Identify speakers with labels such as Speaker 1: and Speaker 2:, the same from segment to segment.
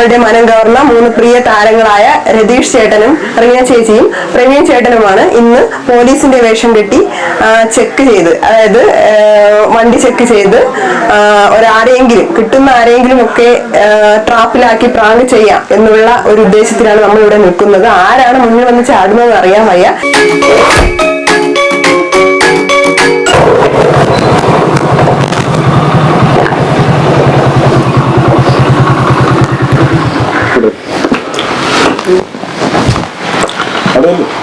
Speaker 1: അവരുടെ മനം കവർന്ന മൂന്ന് പ്രിയ താരങ്ങളായ രതീഷ് ചേട്ടനും റിയ ചേച്ചിയും പ്രവീൺ ചേട്ടനുമാണ് ഇന്ന് പോലീസിന്റെ വേഷം കെട്ടി ചെക്ക് ചെയ്ത്. അതായത് വണ്ടി ചെക്ക് ചെയ്ത് ഒരാരെങ്കിലും കിട്ടുന്ന ആരെങ്കിലും ഒക്കെ ട്രാപ്പിലാക്കി പ്രാങ്ക് ചെയ്യാം എന്നുള്ള ഒരു ഉദ്ദേശത്തിലാണ് നമ്മൾ ഇവിടെ നിൽക്കുന്നത്. ആരാണ് മുന്നിൽ വന്ന് ചാടുന്നതെന്ന് അറിയാൻ വയ്യ.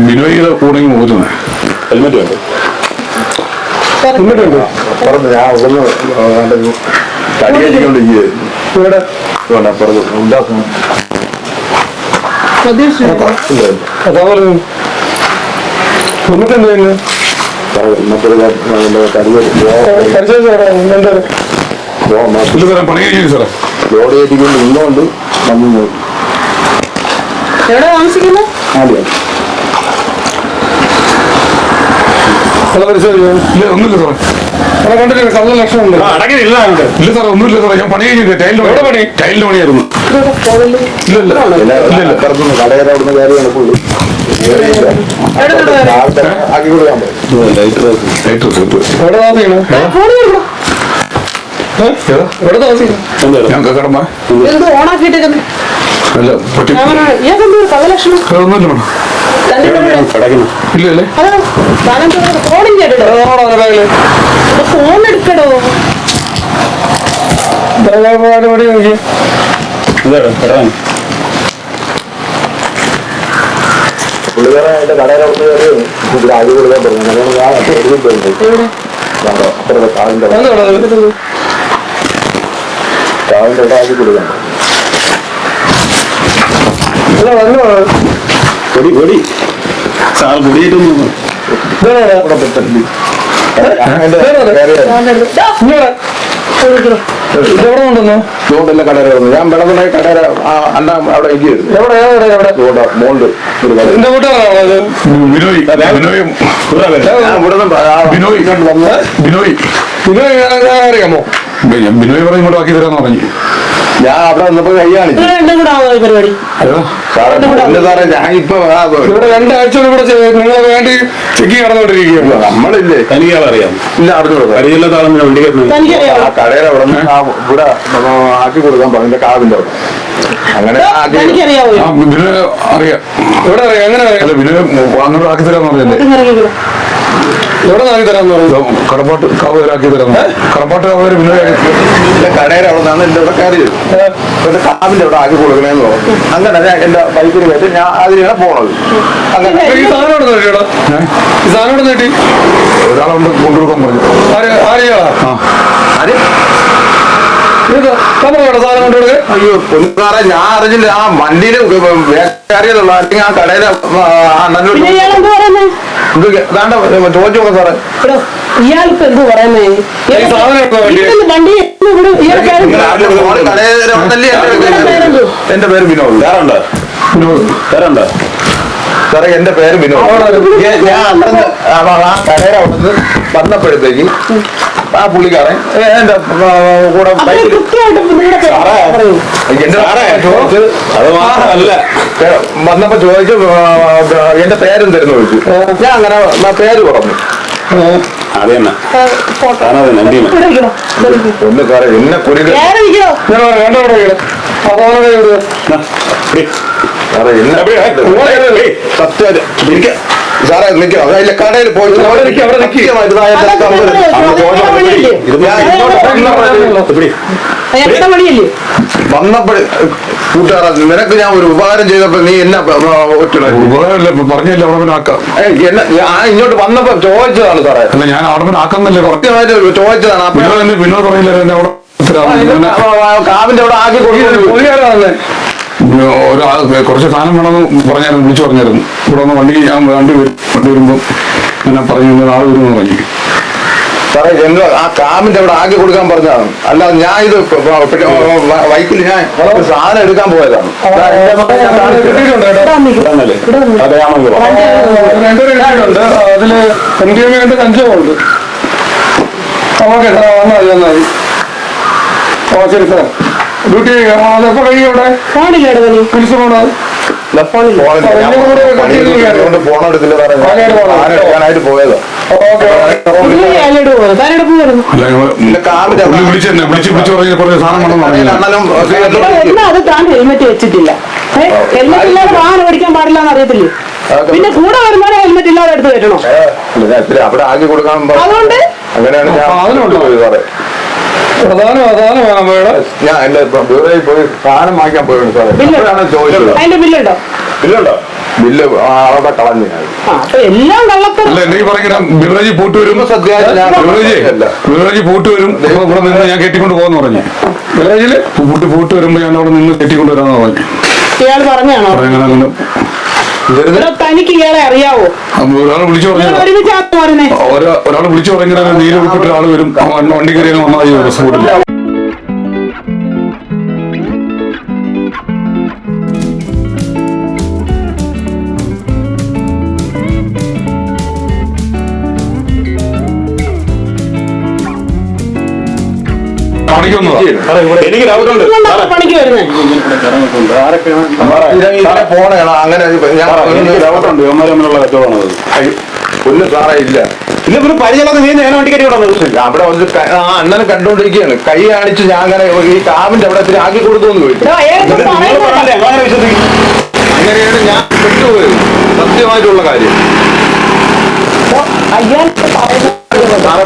Speaker 2: ബിനോയിയുടെ കൂടെ പോരുന്നത്
Speaker 3: ഹെൽമെറ്റ് വേണ്ട? പറഞ്ഞു. ഞാൻ പറഞ്ഞു ഉല്ലാസം ലോഡ് കയറ്റിക്കൊണ്ട് ഉള്ളതുകൊണ്ട് നമ്മൾ
Speaker 1: എവിടെ താമസിക്കുന്നു
Speaker 2: ഒന്നുമില്ല സാറേ.
Speaker 4: അവിടെ കണ്ടിട്ടില്ല കള്ള ലക്ഷണം ഉണ്ട്.
Speaker 2: ഇല്ല സാറേ ഒന്നുമില്ല സാറേ ഞാൻ പണി കഴിഞ്ഞു ടൈലിന്റെ
Speaker 4: എവിടെ പണി?
Speaker 2: ടൈലിന്റെ പണിയായിരുന്നു. ഇല്ല ഇല്ല. ഇല്ല ഇല്ല.
Speaker 3: കടയുടെ അവിടുന്ന് പുള്ളി. ആക്കി കൊടുക്കാൻ പറ്റും
Speaker 2: ലൈറ്റ് റിസൾട്ട്
Speaker 4: എവിടെ താമസിക്കണം? എവിടെ താമസിക്കണം?
Speaker 2: ഞാൻ കടമ്പ.
Speaker 1: എന്ത് ഓണാക്കിയിട്ടേക്കുന്നു?
Speaker 2: അല്ല ഒന്നുമില്ല മേഡം ഇല്ല അല്ലേ
Speaker 1: ഫോണും കേട്ടോ ഫോൺ എടുക്കടോ.
Speaker 4: പടി നോക്കി
Speaker 3: പുള്ളിക്കാരൻ കടയുടെ അവിടുന്ന് കയറി ഇവിടെ ആക്കി കൊടുക്കാൻ പറഞ്ഞു. അതുകൊണ്ട് ഞാൻ എഴുതി പോയിട്ടുണ്ട് അപ്പുറത്തെ കാവിന്റെ കാവിന്റെ അവിടെ. ആക്കി കൊടുക്കാൻ പറഞ്ഞു. പൊടി പൊടി. സാർ
Speaker 4: ഇതെവിടെ കൊണ്ടുവന്നു?
Speaker 3: കടയുടെ അവിടുന്ന്. ഞാൻ വെള്ളമുണ്ടായി കടര അണ്ണ അവിടെ ഇരിക്കുന്നു
Speaker 4: എവിടെ എവിടെ എന്റെ കൂട്ടുകാരാണോ
Speaker 2: ബിനോയ് ബിനോയും
Speaker 3: ആ-
Speaker 2: ബിനോയ് ബിനോയ്
Speaker 4: അറിയാമോ?
Speaker 2: ബിനോയ് പറയും ഇങ്ങോട്ട് ആക്കി തരാന്ന് പറഞ്ഞു.
Speaker 3: ഞാൻ അവിടെ വന്നപ്പോ കൈ കാണിച്ചു.
Speaker 1: പരിപാടി.
Speaker 2: ഹലോ
Speaker 3: സാറേ എന്റെ സാറേ ഞാൻ ഇപ്പൊ
Speaker 4: ഇവിടെ രണ്ടാഴ്ച കൂടെ ചെയ്ത് നിങ്ങളെ വേണ്ടി ചെക്കി നടന്നുകൊണ്ടിരിക്കുകയാണ്
Speaker 3: നമ്മളില്ലേ?
Speaker 5: തനിക്കാൾ അറിയാം.
Speaker 3: ഇല്ല അറിഞ്ഞു
Speaker 5: പരിചയമില്ലാത്ത ആളെന്ന് വണ്ടി
Speaker 3: ആ അവിടെ നിന്ന് ആ ഇവിടെ നമ്മ ആക്കി കൊടുക്കാൻ പറഞ്ഞു. എന്റെ കാവിന്റെ അവിടെ. അങ്ങനെ ആക്കി
Speaker 1: തനിക്കറിയാവോ?
Speaker 2: ആ ബിനോയ് അറിയാം.
Speaker 4: എവിടെ അറിയാം? എങ്ങനെ അറിയാം?
Speaker 2: അല്ല ബിനോയ് അങ്ങോട്ട് ആക്കി തരാന്ന് പറഞ്ഞല്ലേ?
Speaker 4: എവിടെ നാക്കി തരാന്ന് പറഞ്ഞു.
Speaker 2: കടപ്പാട്ട് കവരാക്കി തരാം കടപ്പാട്ട് കവര്
Speaker 3: എന്റെ കടയുടെ അവിടെ നിന്നാണ് എന്റെ ഇവിടെ കാവിന്റെ അവിടെ ആക്കി കൊടുക്കണേന്ന് പറഞ്ഞു അങ്ങനെ ഞാൻ എന്റെ ബൈക്കിന് കയറ്റി ഞാൻ അതിനാണ് പോണത്. അങ്ങനെ
Speaker 4: ഈ സാധനം ഇവിടെ നേടിയോടാ? ഈ സാധനം ഇവിടെ നേടി
Speaker 2: ഒരാളുണ്ട് കൊണ്ടുകൊടുക്കാൻ പറഞ്ഞു.
Speaker 4: ആര് ആരെയാ?
Speaker 2: ആ.
Speaker 3: ആര്? അയ്യോ പൊന്നുകാരെ ഞാൻ അറിഞ്ഞില്ല. ആ വണ്ടിയിൽ കയറിയതുള്ളൂ അല്ലെങ്കിൽ ആ കടയിലെ അണ്ണനോട്
Speaker 1: പിന്നെ ഇയാൾ എന്ത് പറയുന്നേ?
Speaker 3: ഇത് വേണ്ട. ചോദിച്ചു നോക്കാം സാറേ
Speaker 1: ഇയാൾക്ക് എന്ത് പറയുന്നേ
Speaker 4: വണ്ടി?
Speaker 3: എന്റെ പേര് വിനോദ്.
Speaker 2: വേറെ
Speaker 5: വേറുണ്ടോ
Speaker 3: സാറേ എന്റെ പേര് വിനോദ്. ഞാൻ- ആ വന്നപ്പോഴത്തേക്ക് ആ പുള്ളിക്കാരൻ എന്റെ കൂടെ ബൈക്കിൽ ചോദിച്ചു
Speaker 5: അത് മാത്രമല്ല.
Speaker 3: വന്നപ്പോ ചോദിച്ചു എന്റെ പേരും തരുന്നു ചോദിച്ചു ഞാൻ അങ്ങനെ പേര് പറഞ്ഞു? ഒന്ന് സാറേ എന്നെ കുരുക
Speaker 1: വേറെ ഇരിക്കണോ
Speaker 3: സാറേ എന്നെ സത്യം ഇരിക്ക സാറേ നിൽക്കാം അതിന്റെ കടയിൽ പോയി വന്നപ്പോഴേ- കൂട്ടുകാരാ നിനക്ക് ഞാൻ ഒരു ഉപകാരം ചെയ്തപ്പോ നീ എന്നാ
Speaker 2: പറഞ്ഞില്ല പിന്നെ
Speaker 3: ഞാൻ ഇങ്ങോട്ട് വന്നപ്പോ ചോദിച്ചതാണ് സാറേ.
Speaker 2: അല്ല ഞാൻ ആക്കുന്നില്ല
Speaker 3: കൃത്യമായിട്ട് ചോദിച്ചതാണ്. അപ്പൊ
Speaker 2: പറഞ്ഞില്ല
Speaker 3: കാവിന്റെ അവിടെ ആക്കി കൊടുക്കുന്നു
Speaker 2: ഒരാൾ കുറച്ച് സാധനം വേണമെന്ന് പറഞ്ഞായിരുന്നു വിളിച്ചു പറഞ്ഞായിരുന്നു ഇവിടെ ഒന്ന് വണ്ടി ഞാൻ വണ്ടി വരും വണ്ടി വരുമ്പോൾ ഞാൻ പറഞ്ഞു ആൾ വരുമെന്ന് പറഞ്ഞു
Speaker 3: സാറേ എന്തോ ആ കാമിന്റെ അവിടെ ആക്കി കൊടുക്കാൻ പറഞ്ഞതാണ് അല്ലാതെ ഞാൻ ഇത് വൈക്കിൽ ഞാൻ ഒരു സാധനം എടുക്കാൻ പോയതാണ്
Speaker 4: അതിൽ M D M okay sir വന്നാൽ മതി വന്നാൽ മതി ഓ ശരി സാർ ഡ്യൂട്ടി അതെപ്പോ കഴിയും ഇവിടെ
Speaker 1: കാണില്ലേടോ നീ.
Speaker 4: വിളിച്ചു പോണത്
Speaker 3: ദാ ഫോണിൽ ഞാൻ പണിയെടുത്തുകൊണ്ട് ഫോൺ എടുത്തില്ല സാറേ. ഞാൻ സാധനം എടുക്കാനായിട്ട് പോയതാ.
Speaker 4: ഓക്കെ
Speaker 1: അല്ലേടോ താനെവിടെ പോയിരുന്നു?
Speaker 2: അല്ല
Speaker 3: ഇല്ല, കാവിന്റെ
Speaker 2: പുള്ളി വിളിച്ചെന്നെ വിളിച്ച് വിളിച്ച് പറഞ്ഞ കുറച്ച് സാധനം വേണമെന്ന് പറഞ്ഞു
Speaker 1: എന്നാ അത് താൻ ഹെൽമെറ്റ് വെച്ചിട്ടില്ല. ഹെൽമെറ്റ് ഇല്ലാതെ വാഹനം ഓടിക്കാൻ പാടില്ല എന്ന് അറിയത്തില്ലേ പിന്നെ കൂടെ വരുന്നവരെ ഹെൽമെറ്റ് ഇല്ലാതെ എടുത്ത് കയറ്റണോ
Speaker 3: അവിടെ ആക്കി കൊടുക്കാൻ
Speaker 1: അതുകൊണ്ട്?
Speaker 3: അങ്ങനെയാണ് ഞാൻ
Speaker 4: പ്രധാനം അതാണ് വേണം
Speaker 3: ഞാൻ എന്റെ ബ്യൂറോയിൽ പോയി സാധനം വാങ്ങിക്കാൻ പോയിരുന്നു സാറേ.
Speaker 1: ബില്ല്
Speaker 3: അപ്പോഴാണ് ചോദിച്ചത്.
Speaker 1: അതിന്റെ ബില്ലുണ്ടോ?
Speaker 3: ബില്ലുണ്ടോ? ബില്ല് അവിടെ കളഞ്ഞു ഞാൻ.
Speaker 1: എല്ലാം കള്ളത്തരം.
Speaker 2: അല്ല നീ പറയുന്ന ബിവറേജ് പൂട്ട് വരും. ബിവറേജ്
Speaker 3: അല്ല.
Speaker 2: ബിവറേജ് പൂട്ട് വരും. ഇവിടെ നിന്ന് ഞാൻ കെട്ടിക്കൊണ്ട് പോകാന്ന് പറഞ്ഞു.
Speaker 4: ബിവറേജിൽ
Speaker 2: പൂട്ട് പൂട്ട് വരുമ്പോ ഞാൻ അവിടെ നിന്ന് കെട്ടിക്കൊണ്ട് വരാന്ന് പറഞ്ഞു.
Speaker 1: ഇയാൾ പറഞ്ഞാണോ തനിക്ക് ഇയാളെ അറിയാവോ?
Speaker 2: അപ്പൊ ഒരാൾ വിളിച്ചു പറഞ്ഞു ഒരാൾ പറഞ്ഞാൽ നീര് ഉൾപ്പെട്ട ഒരാൾ വരും. വണ്ടി- വണ്ടി കയറി വന്നാൽ
Speaker 5: എനിക്ക് ഡൗട്ട് ഉണ്ട്.
Speaker 3: അങ്ങനെ
Speaker 5: ഡൗട്ട് ഉണ്ട്. ഇവന്മാർ തമ്മിലുള്ള കച്ചവടമാണത്
Speaker 3: ഒന്ന് സാറേ ഇല്ല.
Speaker 5: ഇല്ല പിന്നെ പരിചയമൊക്കെ നീ നേരെ വണ്ടി കയറ്റി വിടുന്നത്
Speaker 3: അവിടെ വന്ന് ആ അണ്ണനെ കണ്ടോണ്ടിരിക്കുകയാണ് കൈ കാണിച്ച് ഞാൻ അങ്ങനെ ഈ കാവിന്റെ അവിടെ ഇത്തിരി ആക്കി കൊടുത്തു എന്ന് ചോദിച്ചു
Speaker 1: ഇതാ, അയാൾക്ക്
Speaker 5: നിങ്ങൾ
Speaker 1: പറയുന്നത്
Speaker 5: പറഞ്ഞില്ലേ അങ്ങനെ വിശ്വസിക്കും?
Speaker 3: അങ്ങനെയാണ് ഞാൻ പെട്ടുപോയത് സത്യമായിട്ടുള്ള കാര്യം.
Speaker 1: അയാൾക്ക് പറയുന്നത്
Speaker 3: സാറേ,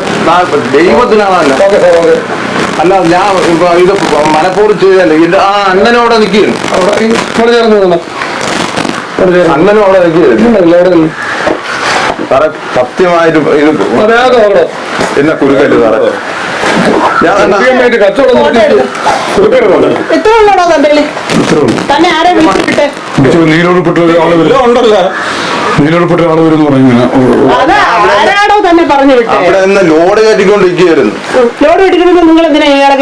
Speaker 3: ദൈവത്തിനാണ്
Speaker 4: ഓക്കെ സാർ ഓക്കെ.
Speaker 3: അല്ല ഞാൻ ഇത് മനഃപൂർവം ചെയ്തല്ലേ ഇത് ആ നിൽക്കുകയാണ്.
Speaker 4: അവിടെ ചേർന്ന് നിന്നോ.
Speaker 3: അണ്ണനും അവിടെ നിൽക്കുകയായിരുന്നു. സാറേ സത്യമായിട്ട് ഇത് എന്നെ കുരുക്കല്ലേ സാറേ? ഞാൻ
Speaker 4: കച്ചവടം
Speaker 1: തന്നെ ആരെ വിളിച്ചിട്ടെ?
Speaker 2: നീരോടുപ്പെട്ട ഒരാൾ വരും.
Speaker 5: ഉണ്ടല്ലോ.
Speaker 2: നീരോടുപ്പെട്ട ഒരാൾ വരും എന്ന് പറഞ്ഞു
Speaker 1: ആരാടോ തന്നെ പറഞ്ഞു വിട്ടേ
Speaker 3: അവിടെ നിന്ന് ലോഡ് കയറ്റിക്കൊണ്ടിരിക്കുകയായിരുന്നു.
Speaker 1: ലോഡ് വെട്ടിക്കുമ്പോ നിങ്ങൾ എന്തിനാ ഇയാളെ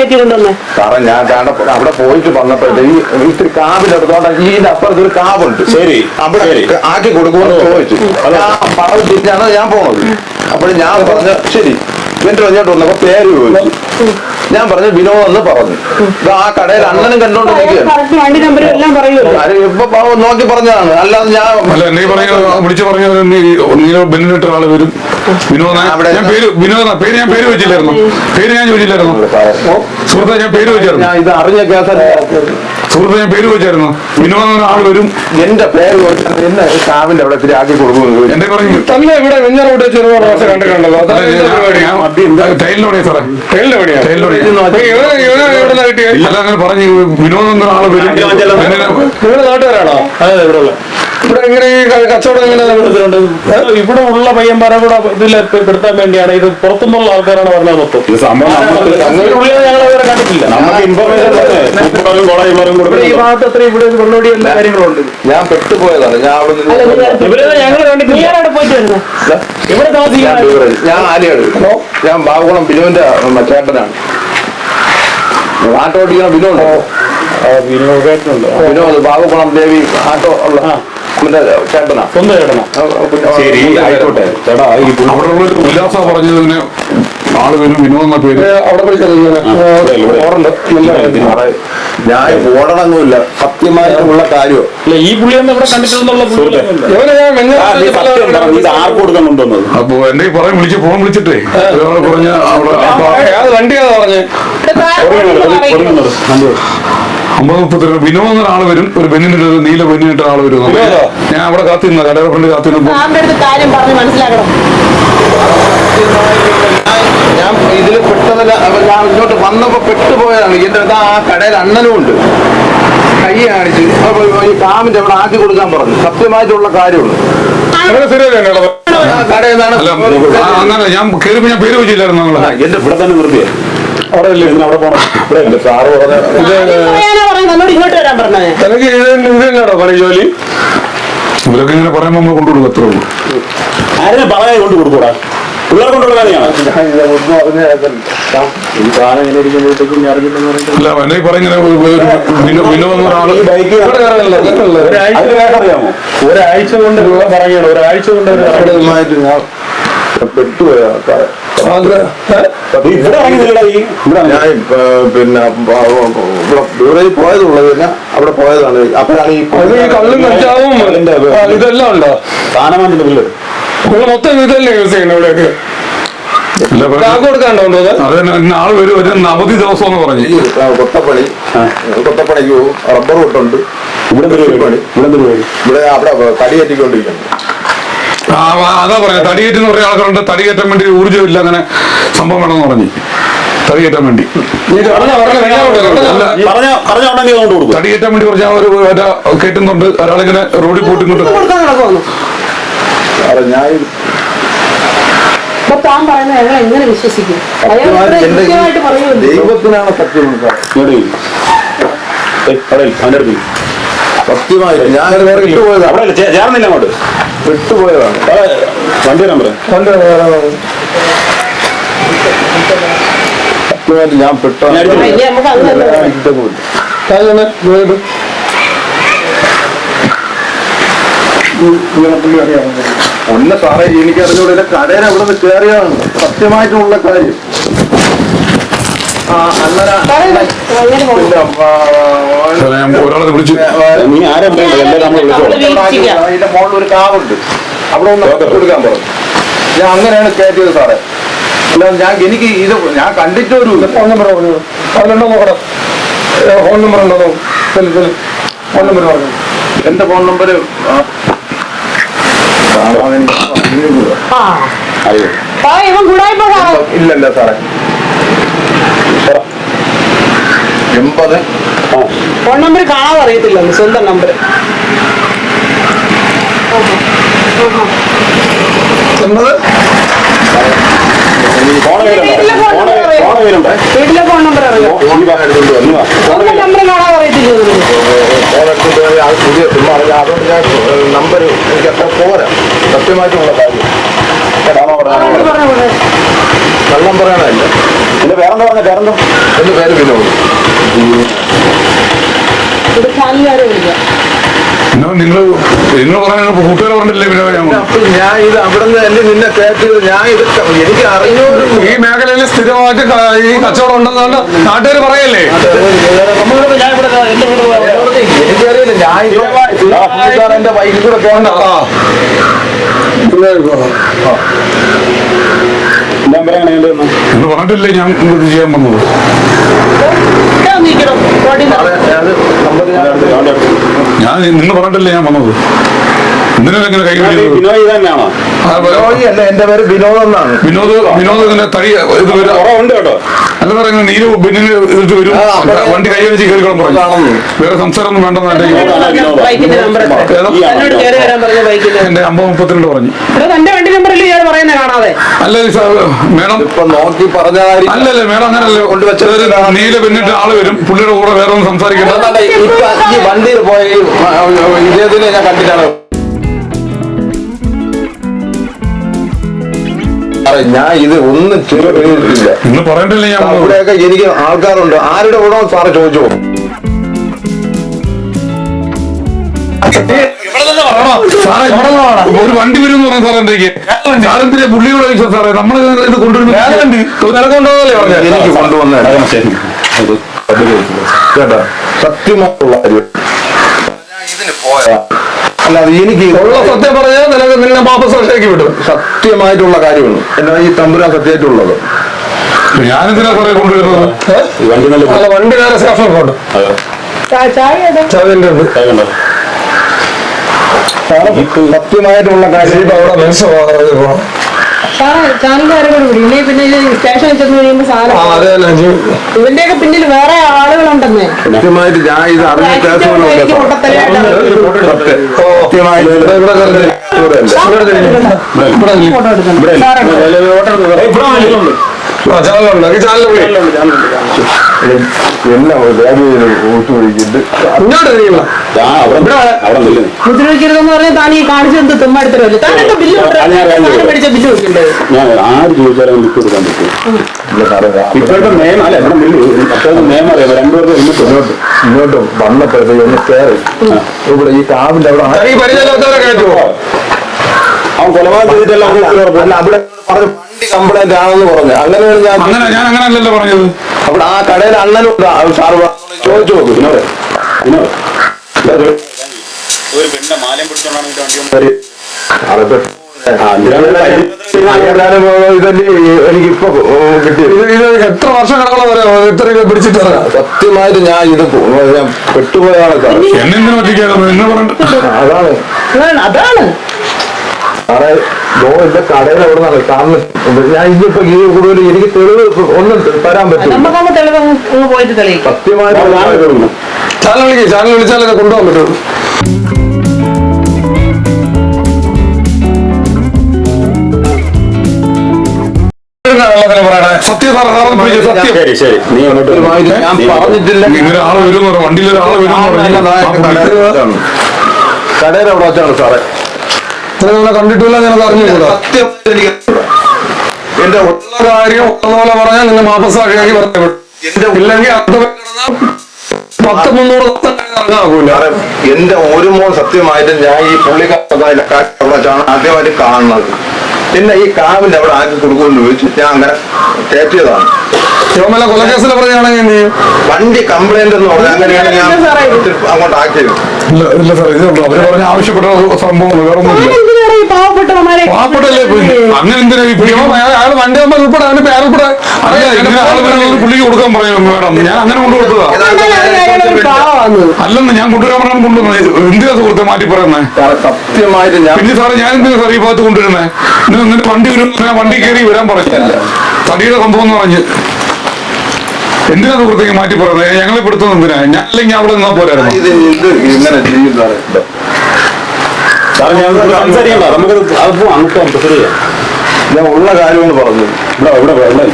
Speaker 3: സാറേ ഞാൻ ദാണ്ട അവിടെ പോയിട്ട് വന്നപ്പോഴത്തേക്ക് ഈ ഇത്തിരി കാവിലെടുത്തോണ്ട് ഇതിന്റെ അപ്പുറത്ത് ഒരു കാവുണ്ട്.
Speaker 5: ശരി,
Speaker 3: അവിടെ
Speaker 5: ശരി.
Speaker 3: ആക്കി കൊടുക്കുമെന്ന് ചോദിച്ചു. ഞാൻ തിരിഞ്ഞാണ് ഞാൻ പോണത്. അപ്പോൾ ഞാൻ പറഞ്ഞു ശരി. എന്നിട്ട് ഇങ്ങോട്ട് വന്നപ്പോ പേര് ചോദിച്ചു. ഞാൻ പറഞ്ഞു വിനോദ് എന്ന് പറഞ്ഞു. ഇത് ആ കടയിൽ അണ്ണനും കണ്ടോണ്ട് നിൽക്കുകയാണ്.
Speaker 1: വണ്ടി നമ്പരും എല്ലാം പറയുമല്ലോ.
Speaker 3: ആര് ഇപ്പൊ പാവം നോക്കി പറഞ്ഞതാണ്. അല്ലാതെ ഞാൻ
Speaker 2: അല്ല നീ പറഞ്ഞ വിളിച്ചു പറഞ്ഞു ബെന്നിട്ട് ആൾ വരും. വിനോദ ഞാൻ പേര് വിനോദ പേര് ഞാൻ പേര് വെച്ചില്ലായിരുന്നു പേര് ഞാൻ ചോദിച്ചില്ലായിരുന്നു സുഹൃത്തെ ഞാൻ പേര് വെച്ചായിരുന്നു
Speaker 3: ഇത് അറിഞ്ഞ
Speaker 2: സുഹൃത്തെ ഞാൻ പേര് വെച്ചായിരുന്നു വിനോദ ആൾ വരും
Speaker 3: എന്റെ പേര് എന്നെ ഈ അവിടെ ഇത്തിരി ആക്കി കൊടുക്കുമെന്ന് ചോദിച്ചു
Speaker 2: എന്റെ പറഞ്ഞു
Speaker 4: തന്നെ ഇവിടെ ചെറുപാട് പ്രാവശ്യം കണ്ടിട്ടുണ്ടല്ലോ അതാണ് ഇതിന്റെ പരിപാടി
Speaker 2: ടൈലിനോടെ സാറേ
Speaker 4: കിട്ടിയ
Speaker 2: ഇല്ല അങ്ങനെ പറഞ്ഞു വിനോദം ആൾ വരും
Speaker 4: നാട്ടുകാരാണോ
Speaker 5: അതെ ഇവിടെ
Speaker 4: ഇവിടെ എങ്ങനെ കച്ചവടം എങ്ങനെ നടത്തുന്നുണ്ട്
Speaker 6: ഇവിടെ ഉള്ള പയ്യന്മാരെ കൂടെ ഇതിൽ പെടുത്താൻ വേണ്ടിയാണ്. ഇത് പുറത്തുനിന്നുള്ള ആൾക്കാരാണ് പറഞ്ഞത് മൊത്തം. ഞങ്ങൾ അവരെ കണ്ടിട്ടില്ല. ഈ
Speaker 5: കൊടുക്കുന്നത്
Speaker 6: ഭാഗത്ത് അത്ര ഇവിടെ വെള്ളോടി എല്ലാ കാര്യങ്ങളുണ്ട്.
Speaker 3: ഞാൻ പെട്ടുപോയതാണ്. ഞാൻ
Speaker 6: ഞങ്ങൾ കണ്ടിട്ടില്ല. ഇവിടെ
Speaker 3: ഞാൻ ആലിയാണ് ഞാൻ ബാബുകുളം ബിനുവിന്റെ ഉം, ചേട്ടനാണ് ആട്ടോ ഓടിക്കുന്ന ബിനു ഉണ്ടോ വിനോദ് ബാബുകുളം ദേവി ആട്ടോ ഉള്ള.
Speaker 5: ശരി ആയിക്കോട്ടെ. ചേട്ടാ ഈ പുള്ളി
Speaker 2: അവിടെ ഉല്ലാസ പറഞ്ഞതിന് ആൾ പേരും. വിനോദ് എന്ന പേര്
Speaker 4: അവിടെ
Speaker 3: ഞാൻ ഓടണമൊന്നുമില്ല സത്യമായിട്ടുള്ള കാര്യം
Speaker 6: ഈ പുള്ളി
Speaker 5: ആർക്ക്
Speaker 2: അപ്പൊ എന്റെ ഈ പറയും വിളിച്ച് ഫോൺ വിളിച്ചിട്ടേ. പറഞ്ഞ അവിടെ
Speaker 4: വണ്ടിയാ പറഞ്ഞേ.
Speaker 2: അമ്പത് മുപ്പത്തി എന്ന ആൾ വരും. ഒരു പെണ്ണിനിട്ട് നീല ബെന്നിട്ട് ആൾ വരും. ഞാൻ അവിടെ കാത്തിരുന്ന കടയുടെ ഫ്രണ്ട് കാത്തിരുന്നപ്പോ
Speaker 1: സാറിന്റെ കാര്യം പറഞ്ഞ് മനസ്സിലാക്കണം.
Speaker 3: ഞാൻ ഇതിൽ പെട്ടതല്ല. ഞാൻ ഇങ്ങോട്ട് വന്നപ്പോ പെട്ടുപോയതാണ്. എന്റെ ആ കടയിൽ അണ്ണനും ഉണ്ട്. കൈ കാണിച്ച് ഈ കാമിന്റെ അവിടെ ആക്കി കൊടുക്കാൻ പറഞ്ഞു. സത്യമായിട്ടുള്ള കാര്യമാണ്
Speaker 4: അങ്ങനെ
Speaker 2: ഞാൻ കയറിപ്പോ ഞാൻ പേര് വെച്ചില്ലായിരുന്നു
Speaker 3: എന്റെ
Speaker 5: ഇവിടെ തന്നെ നിർത്തിയേ.
Speaker 4: അവിടെ
Speaker 5: അവിടെ പോണം.
Speaker 3: ഇവിടെ സാറ് പറഞ്ഞ
Speaker 7: ഇങ്ങോട്ട് വരാൻ പറഞ്ഞത്?
Speaker 4: പണി ജോലി.
Speaker 2: ഇവരൊക്കെ ഇങ്ങനെ പറയുമ്പോൾ നമ്മൾ കൊണ്ടുകൊടുക്കും അത്രേ ഉള്ളൂ.
Speaker 5: ആരെയും പറയാൻ കൊണ്ട് കൊടുക്കൂടാ? പിള്ളേരെ കൊണ്ടുള്ള കാര്യമാണ്
Speaker 3: ഞാൻ ഇത് ഒന്ന് പറഞ്ഞ
Speaker 5: ഈ സാധനം ഇങ്ങനെ ഇരിക്കുമ്പോഴത്തേക്കും ഞാൻ അറിഞ്ഞില്ലെന്ന് പറഞ്ഞിട്ട്
Speaker 2: അല്ല എന്നെ ഈ പറയുന്ന വിനോദം എന്ന ഒരാൾ
Speaker 5: ഈ ബൈക്ക്
Speaker 4: ഇവിടെ കയറാനല്ല ഇതല്ല.
Speaker 6: ഒരാഴ്ച
Speaker 5: അതിന് വേണ്ട
Speaker 6: ഒരാഴ്ച കൊണ്ട് പറയണം ഒരാഴ്ച കൊണ്ട്
Speaker 3: പെട്ടുപോയ ആൾക്കാരെ. പിന്നെ ഇവിടെ പോയതുള്ളത് തന്നെ അവിടെ പോയതാണ്. അപ്പോഴാണ് ഈ
Speaker 4: ഈ കള്ളും ഇതെല്ലാം ഉണ്ടോ?
Speaker 5: ബില്ല്
Speaker 4: മൊത്തം ഇതല്ലേ യൂസ് ചെയ്യുന്നത് ഇവിടെയൊക്കെ
Speaker 2: വരും ഒരു അവധി ദിവസം എന്ന് പറഞ്ഞു.
Speaker 3: കൊത്തപ്പണി കൊത്തപ്പണിക്ക് റബ്ബർ കൊട്ടുണ്ട്.
Speaker 5: ഇവിടെ ഇവിടെ
Speaker 3: ഇവിടെ അവിടെ തടി കെട്ടിക്കൊണ്ടിരിക്കുന്നു
Speaker 2: അതാ പറയാ തടിയേറ്റെന്ന് പറയുന്ന ആൾക്കാരുണ്ട്. തടിയേറ്റാൻ വേണ്ടി ഊർജമില്ല അങ്ങനെ സംഭവം വേണമെന്ന് പറഞ്ഞു. തടിയേറ്റാൻ വേണ്ടി. തടിയേറ്റാൻ വേണ്ടി പറഞ്ഞ ഒരു കേട്ടുന്നുണ്ട് ഒരാളിങ്ങനെ റോഡിൽ പോയിട്ട് ഇങ്ങോട്ട്
Speaker 3: ദൈവത്തിനാണ് സത്യം.
Speaker 5: അവന്റെ അടുത്ത്.
Speaker 3: സത്യമായിട്ട് ഞാൻ വിട്ടുപോയതാണ്
Speaker 5: അവിടെ ഇല്ല, ചേ- ചേർന്നില്ല അങ്ങോട്ട്.
Speaker 3: വിട്ടുപോയതാണ്.
Speaker 5: വണ്ടി നമ്പർ പറയാം
Speaker 3: സത്യമായിട്ട് ഞാൻ പെട്ടു. ഒന്ന് സാറേ എനിക്കറിഞ്ഞൂടെ കടയിൽ അവിടെ നിന്ന് കയറിയാണ് സത്യമായിട്ടുള്ള കാര്യം ആ അന്നേരം
Speaker 7: അങ്ങനെ പോകണം.
Speaker 3: പിന്നെ, ആ, ആ,
Speaker 2: സാറേ, ഞാൻ ഒരാളെ വിളിച്ചു.
Speaker 5: നീ ആരെ
Speaker 3: ഒരു കാവുണ്ട്. അവിടെ ഒന്ന് കൊടുക്കാൻ പറഞ്ഞു. ഞാൻ അങ്ങനെയാണ് കയറ്റിയത് സാറേ. അല്ല ഞാൻ എനിക്ക് ഇത് ഞാൻ കണ്ടിട്ട് ഒരു
Speaker 4: ഫോൺ നമ്പർ പറഞ്ഞു? അതിലുണ്ടോ നോക്കണം ഫോൺ നമ്പർ ഉണ്ടോ ഫോൺ നമ്പർ പറഞ്ഞു?
Speaker 3: എന്റെ ഫോൺ നമ്പർ ഇല്ലല്ല സാറേ. എൺപത്.
Speaker 7: ഫോൺ നമ്പർ കാണാൻ അറിയത്തില്ല സ്വന്തം നമ്പർ.
Speaker 4: എൺപത്?
Speaker 7: വീട്ടിലെ ഫോൺ നമ്പർ അറിയാം. സ്വന്തം നമ്പർ അറിയത്തില്ല
Speaker 3: പുതിയ സിം അറിയാം. അതുകൊണ്ട് ഞാൻ നമ്പർ എനിക്ക് അത്ര പോരാ. സത്യമായിട്ടുള്ള കാര്യം. കള്ളം പറയാനല്ല
Speaker 5: നിന്റെ പേരെന്താ പറഞ്ഞ? പേരെന്താ?
Speaker 3: എന്റെ പേര് വിനോദ്.
Speaker 2: നിങ്ങൾ നിങ്ങൾ പറയുന്ന കൂട്ടുകാർ പറഞ്ഞില്ലേ പിന്നെ ഞാൻ
Speaker 3: ഞാൻ ഇത് അവിടെ നിന്ന് നിന്നെ കയറ്റിയത് ഞാൻ ഇത് എനിക്ക്
Speaker 4: ഈ മേഖലയിൽ സ്ഥിരമായിട്ട് ഈ കച്ചവടം ഉണ്ടെന്നാണ് നാട്ടുകാർ പറയല്ലേ?
Speaker 6: നമ്മളിവിടെ ഞാൻ ഇവിടെ എന്റെ
Speaker 3: എനിക്കറിയില്ല ഞാൻ കൂടെ പോകണ്ട
Speaker 5: എന്ന്?
Speaker 2: നിങ്ങൾ പറഞ്ഞിട്ടില്ലേ ഞാൻ ഇത് ചെയ്യാൻ വന്നത്?
Speaker 7: നിന്ന്.
Speaker 3: ഞാൻ
Speaker 2: നിങ്ങൾ പറഞ്ഞിട്ടല്ലേ ഞാൻ വന്നത്? എന്തിനാ ഇങ്ങനെ കൈ
Speaker 5: ഈ
Speaker 2: പിടിക്കുന്നത്?
Speaker 5: ബിനോയ് ഇത് തന്നെയാണോ?
Speaker 2: ആ,
Speaker 3: ബിനോയ് അല്ല എന്റെ പേര് വിനോദ് എന്നാണ്.
Speaker 2: വിനോദ് വിനോദ് ഇങ്ങനെ തടി ഇത്
Speaker 5: ഉണ്ട് കേട്ടോ.
Speaker 2: അല്ല പറയുന്നത് നീര് ബിന്നിന് ഇതിട്ട് വരും. വണ്ടി കൈ വെച്ച് കയറിക്കോളം പറഞ്ഞു. വേറെ സംസാരമൊന്നും വേണ്ടെന്ന് എന്റെ
Speaker 7: ബൈക്കിന്റെ നമ്പർ എത്ര? എന്നോട് കയറി വരാൻ പറഞ്ഞ ബൈക്കിന്റെ.
Speaker 2: എന്റെ അമ്പത് മുപ്പത്തിരണ്ട് പറഞ്ഞു.
Speaker 7: ഇവിടെ വണ്ടി നമ്പറല്ലേ ഇയാൾ പറയുന്നത് കാണാതെ.
Speaker 2: അല്ല മേഡം.
Speaker 3: ഇപ്പൊ നോക്കി പറഞ്ഞ കാര്യം
Speaker 2: അല്ലല്ലേ മേഡം അങ്ങനല്ലേ. നീല പിന്നിട്ട് ആൾ വരും. പുള്ളിയുടെ കൂടെ വേറെ ഒന്നും സംസാരിക്കണ്ട.
Speaker 3: അതാണ് ഇപ്പൊ ഈ വണ്ടിയിൽ പോയി ഇദ്ദേഹത്തിനെ ഞാൻ കണ്ടിട്ടാണ് ഞാൻ ഇത് ഒന്നും ചെയ്തിട്ടില്ല.
Speaker 2: പറഞ്ഞിട്ടില്ലേ ഞാൻ വന്നത്?
Speaker 3: അവിടെയൊക്കെ എനിക്ക് ആൾക്കാരുണ്ട്. ആരുടെ കൂടെ സാറ് ചോദിച്ചു
Speaker 2: ഒരു വണ്ടി വരും എന്ന് പറഞ്ഞു സാറേ എന്തേക്ക് സാറെന്തിനെ പുള്ളിയോട് ചോദിച്ചോ സാറേ? നമ്മൾ ഇത്
Speaker 4: പറഞ്ഞേ?
Speaker 3: എനിക്ക് കൊണ്ടുവന്ന കേട്ടോ? സത്യമായിട്ടുള്ള കാര്യം. ഇതിന് പോയാ അല്ലാതെ എനിക്ക്
Speaker 4: ഉള്ള സത്യം പറഞ്ഞാൽ നിനക്ക് നിന്നെ വാപ്പസ് റഷ്യക്ക് വിടും.
Speaker 3: സത്യമായിട്ടുള്ള കാര്യമാണ്. എന്നാ ഈ തമ്പുരാൻ സത്യമായിട്ടുള്ളത്.
Speaker 2: ഞാനെന്തിനാ സാറേ കൊണ്ടുവരുന്നത്?
Speaker 5: വണ്ടി
Speaker 4: അല്ല
Speaker 7: ഏതാ?
Speaker 4: ഉണ്ട്
Speaker 3: സത്യമായിട്ടുള്ള കാര്യം.
Speaker 4: അവിടെ മനസ്സിലാകുന്നത് പോകണം
Speaker 7: ഇവന്റെയൊക്കെ പിന്നിൽ വേറെ ആളുകളുണ്ടെന്നേ.
Speaker 3: സത്യമായിട്ട് ഞാൻ ഇത് അറിഞ്ഞ കേസുകളുണ്ട് എല്ലാം
Speaker 4: ഇങ്ങോട്ട് തിരിയുള്ളൂ
Speaker 5: ആ, അവിടെ അവിടെ നില്ലുന്നു
Speaker 7: ഉപദ്രവിക്കരുതെന്ന് പറഞ്ഞാൽ താൻ ഈ കാണിച്ചു എന്ത് തുമ്മാടുത്തരല്ലേ താൻ എന്താ ബില്ല്
Speaker 5: അത് ഞാൻ അറിയാൻ
Speaker 7: മേടിച്ച ബില്ല് വെക്കണ്ടേ
Speaker 5: ഞാൻ ആര് ചോദിച്ചാലും വിട്ടു കൊടുക്കാൻ പറ്റും. ഇപ്പോഴത്തെ നിയമം അല്ല ഇവിടെ നില്ല്. അപ്പോഴത്തെ നിയമം അറിയാം. രണ്ടുപേർക്ക് ഇങ്ങോട്ട്
Speaker 3: ഇങ്ങോട്ട് ഇങ്ങോട്ട് വന്നപ്പോഴത്തേക്ക് ഒന്ന് കയറി ഇവിടെ ഈ കാവിന്റെ അവിടെ
Speaker 5: അവൻ കൊലപാതകം ചെയ്തിട്ടല്ല
Speaker 3: അല്ല അവിടെ പറഞ്ഞു വണ്ടി കംപ്ലൈന്റ് ആണെന്ന് പറഞ്ഞു. അങ്ങനെയാണ് ഞാൻ
Speaker 2: അങ്ങനെ ഞാൻ അങ്ങനെ അല്ലല്ലോ പറഞ്ഞത്.
Speaker 3: അവിടെ ആ കടയിൽ അണ്ണനുണ്ട് ആ സാറ് ചോദിച്ചു നോക്ക്
Speaker 5: വിനോദ്. വിനോദ്. ഒരു മാലയും പിടിച്ചോണ്ടാണ് വണ്ടി വന്നത്.
Speaker 3: എനിക്കിപ്പോ
Speaker 4: എത്ര വർഷം കടകളോ പറയാം എത്ര രൂപ പിടിച്ചിട്ടിറങ്ങാം
Speaker 3: സത്യമായിട്ട് ഞാൻ ഇത് ഞാൻ സാർ.
Speaker 2: എന്ന്
Speaker 3: അതാണ്
Speaker 7: അതാണ്. അതാണ്.
Speaker 3: സാറേ ലോ എന്റെ കടയിൽ അവിടെ നിന്നാണ് കാരണം ഞാൻ ഇന്നിപ്പോ ഈ കൂടുതൽ എനിക്ക് തെളിവ് ഒന്നും തരാൻ പറ്റും
Speaker 7: നമുക്ക് അങ്ങ് തെളിവ് അങ്ങ് പോയിട്ട് തെളിയിക്കാം.
Speaker 4: ചാനൽ ചാനൽ കൊണ്ടുപോകാൻ പറ്റുള്ളൂ
Speaker 5: ശരി ശരി. നീ അങ്ങോട്ട്
Speaker 3: ഞാൻ
Speaker 5: നീ അങ്ങോട്ട്.
Speaker 3: പറഞ്ഞിട്ടില്ല.
Speaker 2: വണ്ടിയിൽ
Speaker 3: കടയിൽ അവിടെ വെച്ചാണ് സാറേ.
Speaker 4: നിങ്ങളെ കണ്ടിട്ടില്ല ഞങ്ങൾക്ക് അറിഞ്ഞുകൂടാ
Speaker 3: എന്റെ
Speaker 4: ഉള്ള കാര്യം ഉള്ളതുപോലെ പറഞ്ഞാൽ നിങ്ങൾ മാപ്പസാക്കിയാക്കി പറഞ്ഞു
Speaker 3: എന്റെ
Speaker 4: ഇല്ലെങ്കിൽ അത് പത്ത് മുന്നൂറ്
Speaker 3: എന്റെ ഒരു മോൻ സത്യമായിട്ട് ഞാൻ ഈ വെച്ചാണ് ആദ്യമായിട്ട് കാണുന്നത്. പിന്നെ ഈ കാവിന്റെ അവിടെ ആക്കി കൊടുക്കുമെന്ന് ചോദിച്ചു ഞാൻ അങ്ങനെ കയറ്റിയതാണ്.
Speaker 4: ശിവമല കൊലക്കേസിലെ പറഞ്ഞാണെങ്കിൽ നീ
Speaker 3: വണ്ടി കംപ്ലൈന്റ് എന്ന് പറഞ്ഞാൽ അങ്ങനെയാണ് ഞാൻ അങ്ങോട്ട് ആക്കിയത്.
Speaker 2: ഇല്ല ഇല്ല സാർ ഇതുണ്ടോ? അവർ പറഞ്ഞ ആവശ്യപ്പെട്ട സംഭവം വേറെ ഒന്നുമില്ല
Speaker 7: എന്തിനാണ് ഈ പാവപ്പെട്ടവന്മാരെ
Speaker 2: പാവപ്പെട്ടല്ലേ അങ്ങനെ എന്തിനാ
Speaker 4: അയാൾ വണ്ടി ആകുമ്പോൾ ഉൾപ്പെടെ അവന്റെ പേര് ഉൾപ്പെടെ.
Speaker 2: പുള്ളിക്ക് കൊടുക്കാൻ പറയാം മേഡം. ഞാൻ അങ്ങനെ കൊണ്ടു കൊടുത്തതാ.
Speaker 7: പാവമാണ്
Speaker 2: അല്ലെന്ന് ഞാൻ കൊണ്ടുവരാൻ പറഞ്ഞാൽ കൊണ്ടുവന്നത്. എന്തിനാ സുഹൃത്തെ മാറ്റി പറയുന്നത്
Speaker 3: സത്യമായിട്ട് ഞാൻ
Speaker 2: പിന്നെ സാറേ ഞാൻ എന്തിനാ സാർ ഈ ഭാഗത്ത് കൊണ്ടുവരുന്നത് എന്നിട്ട് വണ്ടി വരും ഞാൻ വണ്ടി കയറി വരാൻ പറഞ്ഞില്ല. തടിയുടെ സംഭവം എന്ന് പറഞ്ഞ്. എന്തിനാ സുഹൃത്തേക്ക് മാറ്റി പറയുന്നത് ഞങ്ങളെ പെടുത്തുന്നത് എന്തിനാ? ഞാൻ അല്ലെങ്കിൽ അവിടെ നിന്നാ പോരായിരുന്നു
Speaker 3: ഇത് ഇത് ഇങ്ങനെ ചെയ്യും സാറേ
Speaker 5: സാറേ ഞാൻ സംസാരിക്കണ്ട നമുക്ക് അത് പോവാം അങ്ങോട്ട് പോവാം ചെയ്യാം.
Speaker 3: ഞാൻ ഉള്ള കാര്യങ്ങൾ പറഞ്ഞു.
Speaker 5: ഇവിടെ ഇവിടെ ഇവിടെ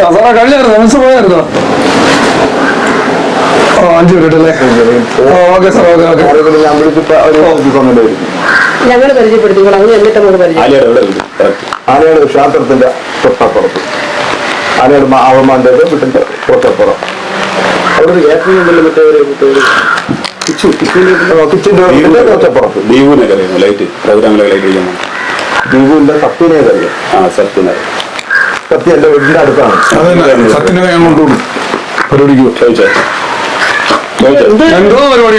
Speaker 4: സാറേ കഴിഞ്ഞായിരുന്നു മനസ്സ് പോയായിരുന്നോ? ഓ അഞ്ച് മിനിറ്റ് അല്ലേ? Okay sir okay okay.
Speaker 3: ഞാൻ വിളിച്ചിട്ട് അവർ കൊണ്ടുവരും
Speaker 7: ഞങ്ങൾ പരിചയപ്പെടുത്തിക്കോളാം അങ്ങ് എന്നിട്ട് നമുക്ക് പരിചയം.
Speaker 5: ആലിയുടെ ഇവിടെ ഉണ്ട്.
Speaker 3: ആനയുടെ ക്ഷേത്രത്തിന്റെ തൊട്ടപ്പുറത്ത്. ആനയുടെ അവമാന്റെ വീട്ടിന്റെ തൊട്ടപ്പുറം. അവിടെ ഒരു മറ്റേ
Speaker 5: ലൈറ്റ് ലൈറ്റ്
Speaker 3: ദീപുവിന്റെ സത്യനെ
Speaker 5: ആ സത്യം
Speaker 3: എന്റെ വീടിന്റെ അടുത്താണ്
Speaker 2: സത്യനെ ഞാൻ കൊണ്ടുപോകും പരിപാടിക്ക്
Speaker 5: ചോദിച്ചോ
Speaker 4: എന്തോ എന്തോ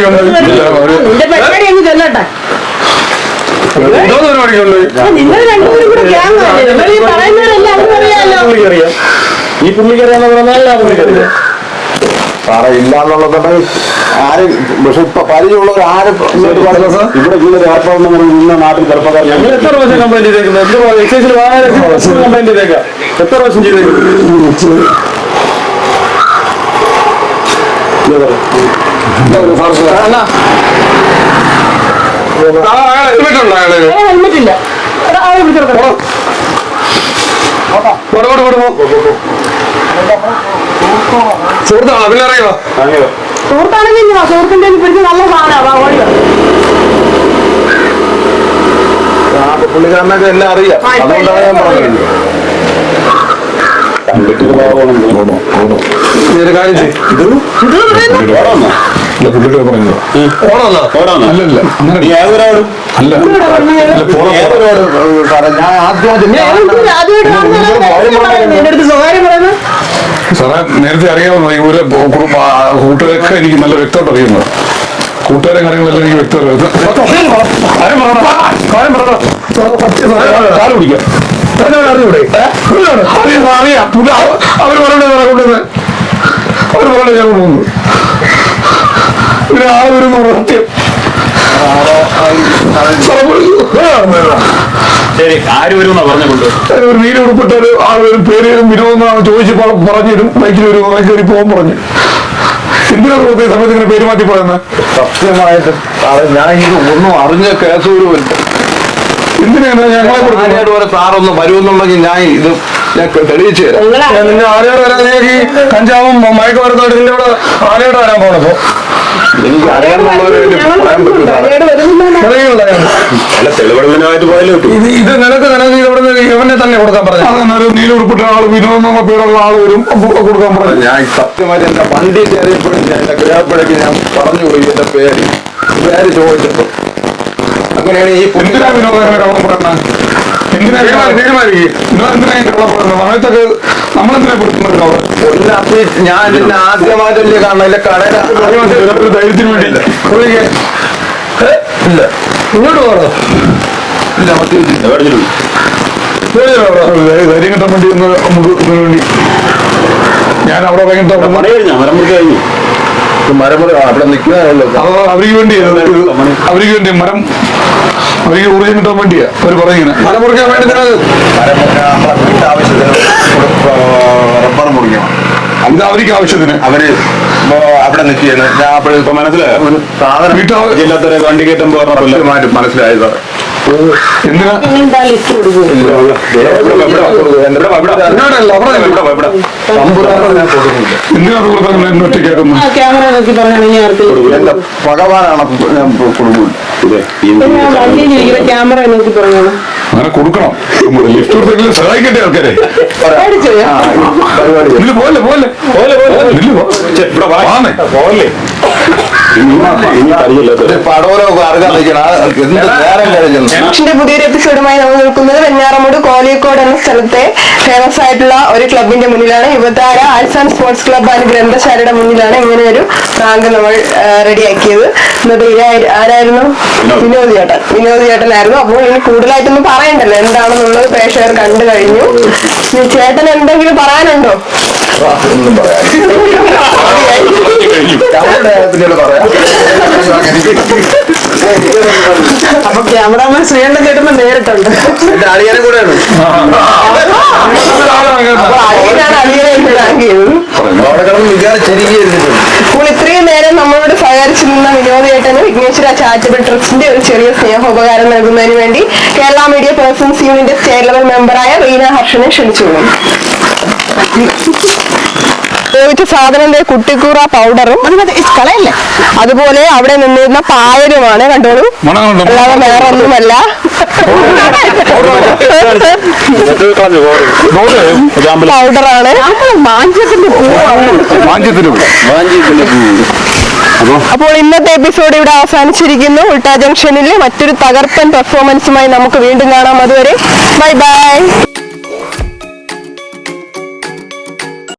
Speaker 7: ഈ
Speaker 5: പുള്ളിക്കറിയാന്ന് പറഞ്ഞാൽ പുള്ളിക്കറിയാം
Speaker 3: സാറേ ഇല്ല എന്നുള്ളതാണ് ആരും പക്ഷെ ഇപ്പൊ പരിചയമുള്ളവർ ആരും
Speaker 5: ഇവിടെ കൂടുതൽ ഏർപ്പാടെന്ന് പറഞ്ഞ് ഇന്ന നാട്ടിൽ ചെറുപ്പക്കാർ
Speaker 6: ഞങ്ങൾ എത്ര വർഷം കംപ്ലൈന്റ് ചെയ്തേക്കുന്നത് കംപ്ലൈന്റ് ചെയ്തേക്കാം? എത്ര വർഷം ചെയ്തേക്കും
Speaker 4: അയാൾ
Speaker 7: ഹെൽമെറ്റ് ഇല്ല എടാ, ആളെ പിടിച്ചെടുക്കണം
Speaker 4: കൊടു കൊടു കൊടു സുഹൃത്താണോ പിന്നെ അറിയോ?
Speaker 7: സുഹൃത്താണെങ്കിൽ സുഹൃത്തിന്റെ പിടിച്ച് നല്ല സാധനമാണ്.
Speaker 3: പുള്ളിക്കാരനൊക്കെ എല്ലാം അറിയാം. അതുകൊണ്ടാണ് ഞാൻ പറഞ്ഞത്. ഞാൻ ആദ്യമായിട്ട്
Speaker 2: സാറേ നേരത്തെ അറിയാവുന്ന കുടുംബ കൂട്ടുകാരൊക്കെ എനിക്ക് നല്ല വ്യക്തമായിട്ട് അറിയുന്നത് കൂട്ടുകാരും കാര്യങ്ങളെല്ലാം എനിക്ക് വ്യക്തമായിട്ട്
Speaker 4: അറിയാം അറിയാം. പുള്ളി അവ- അവർ പറയണേ കൊണ്ടുവന്ന്. അവർ പറയണേ ഞാൻ കൊണ്ടുവന്നു. പിന്നെ ആ ഒരു സത്യം
Speaker 5: ശരി ആര് പറഞ്ഞു കൊണ്ട്
Speaker 2: ഒരു നീല ഉൾപ്പെട്ട ഒരു ആളുകൾ പേര് വിനോദം ചോദിച്ച് പ- പറഞ്ഞു തരും ബൈക്കിൽ ഒരു കയറി പോകാൻ പറഞ്ഞു. എന്തിനാ ഈ സമയത്ത് ഇങ്ങനെ പേര് മാറ്റി പറയുന്നത്
Speaker 3: സത്യമായിട്ട്. ഞാൻ ഇത് ഒന്നും അറിഞ്ഞ കേസ് ഇല്ല.
Speaker 2: എന്തിനാണ് ഞങ്ങളെ
Speaker 3: പോലെ സാറൊന്ന് വരുമെന്നുണ്ടെങ്കിൽ ഞാൻ ഇത് ഞാൻ തെളിയിച്ചു തരാം.
Speaker 6: നിന്നെ ആനയോട് വരാൻ കഞ്ചാവും മയക്കുമരുന്നോട് നിന്റെ അവിടെ ആനയോട് വരാൻ പോണപ്പോ
Speaker 3: എനിക്ക്
Speaker 5: കിട്ടും
Speaker 6: ഇത് ഇത് നിനക്ക് നിനക്ക് ഇവിടെ നിന്ന് ഇവനെ തന്നെ കൊടുക്കാൻ പറഞ്ഞു.
Speaker 2: ഒരു നീല ഉൾപ്പെട്ട ആൾ വിനോദം പേരുള്ള ആൾ വരും കൊടുക്കാൻ പറഞ്ഞു.
Speaker 3: ഞാൻ സത്യമായിട്ട് എന്റെ വണ്ടി കയറിയപ്പോഴും ഞാൻ എന്റെ ഗ്രാഹപ്പഴയ്ക്ക് ഞാൻ പറഞ്ഞു പോയി എന്റെ പേര്. പേര് ചോദിച്ചപ്പോ അങ്ങനെയാണ് ഈ പുണ്യ
Speaker 2: വിനോദം
Speaker 3: ഞാൻ നിന്നെ ആദ്യമായിട്ടല്ലേ കാണണം ഇല്ല
Speaker 2: ധൈര്യത്തിന് വേണ്ടിയില്ല.
Speaker 3: ഇല്ല.
Speaker 6: ഇങ്ങോട്ട് പോകണോ
Speaker 3: ഇല്ല?
Speaker 2: ധൈര്യം കിട്ടാൻ വേണ്ടി നമുക്ക് ഇതിനു വേണ്ടി. ഞാൻ അവിടെ കഴിഞ്ഞിട്ട്
Speaker 5: കഴിഞ്ഞാ? മരം മുറിക്ക് കഴിഞ്ഞു
Speaker 3: മരമുറി അവിടെ നിൽക്കുന്നതല്ലോ
Speaker 2: അത് അവർക്ക് വേണ്ടി അവർക്ക് വേണ്ടി മരം അവർക്ക് ഊർജം കിട്ടാൻ വേണ്ടിയാ. അവർ പറയുന്നത്.
Speaker 6: മരം മുറിക്കാൻ വേണ്ടി നിനക്ക്
Speaker 3: മരമുറി നമ്മളെ വീട്ടാവശ്യത്തിന് റബ്ബർ മുറിക്കണം.
Speaker 2: ഇത് അവർക്ക് ആവശ്യത്തിന്.
Speaker 3: അവർ അവിടെ നിൽക്കുകയാണ്. ഞാൻ അപ്പോഴും
Speaker 5: ഇപ്പൊ മനസ്സിലായോ?
Speaker 3: ഒരു സാധനം
Speaker 5: വണ്ടി കയറ്റം പോകാറില്ല
Speaker 3: മനസ്സിലായത് എന്റെ ഭഗവാനാണ്
Speaker 7: ഇരിക്കുന്ന ക്യാമറ നോക്കി പറഞ്ഞോളൂ
Speaker 2: അങ്ങനെ കൊടുക്കണം. ലിഫ്റ്റ് കൊടുത്തെങ്കിലും സഹായിക്കട്ടെ ആൾക്കാരെ? പോലെ പോലെ പോലെ ഇതിൽ പോ.
Speaker 5: ഇവിടെ വാങ്ങേ
Speaker 2: വാന്നേ.
Speaker 1: ന്റെ പുതിയൊരു എപ്പിസോഡുമായി നമ്മൾ നിൽക്കുന്നത് വെഞ്ഞാറമൂട് കോലിക്കോട് എന്ന സ്ഥലത്തെ ഫേമസ് ആയിട്ടുള്ള ഒരു ക്ലബിന്റെ മുന്നിലാണ്. Yuvathara arts and sports club and ഗ്രന്ഥശാലയുടെ മുന്നിലാണ് ഇങ്ങനെ ഒരു റാങ്ക് നമ്മൾ റെഡിയാക്കിയത്. ഇര- ആരായിരുന്നു? വിനോദ്. ചേട്ടൻ. വിനോദ് ചേട്ടനായിരുന്നു. അപ്പോൾ ഇനി കൂടുതലായിട്ടൊന്നും പറയണ്ടല്ലോ. എന്താണെന്നുള്ളത് പ്രേക്ഷകർ കണ്ടു കഴിഞ്ഞു. ചേട്ടൻ എന്തെങ്കിലും പറയാനുണ്ടോ?
Speaker 3: ഒന്നും പറയാൻ പിന്നീട് പറയാം.
Speaker 7: അപ്പൊ ക്യാമറാമാൻ ശ്രീകണ്ഠൻ ചേട്ടൻ നേരിട്ടുണ്ട്.
Speaker 3: എന്റെ അളിയനെ കൂടെയാണ്.
Speaker 1: അപ്പൊ
Speaker 3: അവിടെ കിടന്ന് വിചാരിച്ചിരിക്കുന്നു
Speaker 1: അപ്പോൾ ഇത്രയും നേരം നമ്മളോട് സഹകരിച്ചു നിന്ന വിനോദേട്ടന് വിഘ്നേശ്വര ചാരിറ്റബിൾ ട്രസ്റ്റിന്റെ ഒരു ചെറിയ സ്നേഹോപകാരം നൽകുന്നതിന് വേണ്ടി കേരള മീഡിയ പേഴ്സൺസ് യൂണിന്റെ സ്റ്റേറ്റ് ലെവൽ മെമ്പറായ റീന ഹർഷനെ ക്ഷണിച്ചുകൊള്ളും ഉപയോഗിച്ച സാധനം കുട്ടിക്കൂറ പൗഡറും കളയല്ലേ? അതുപോലെ അവിടെ നിന്നിരുന്ന പായലുമാണ് കണ്ടോളൂ.
Speaker 2: കണ്ടോ?
Speaker 1: അല്ലാതെ വേറെ ഒന്നുമല്ല പൗഡറാണ് അപ്പോൾ ഇന്നത്തെ എപ്പിസോഡ് ഇവിടെ അവസാനിച്ചിരിക്കുന്നു. ഉൾട്ടാ ജംഗ്ഷനിലെ മറ്റൊരു തകർപ്പൻ പെർഫോമൻസുമായി നമുക്ക് വീണ്ടും കാണാം. അതുവരെ ബൈ ബൈ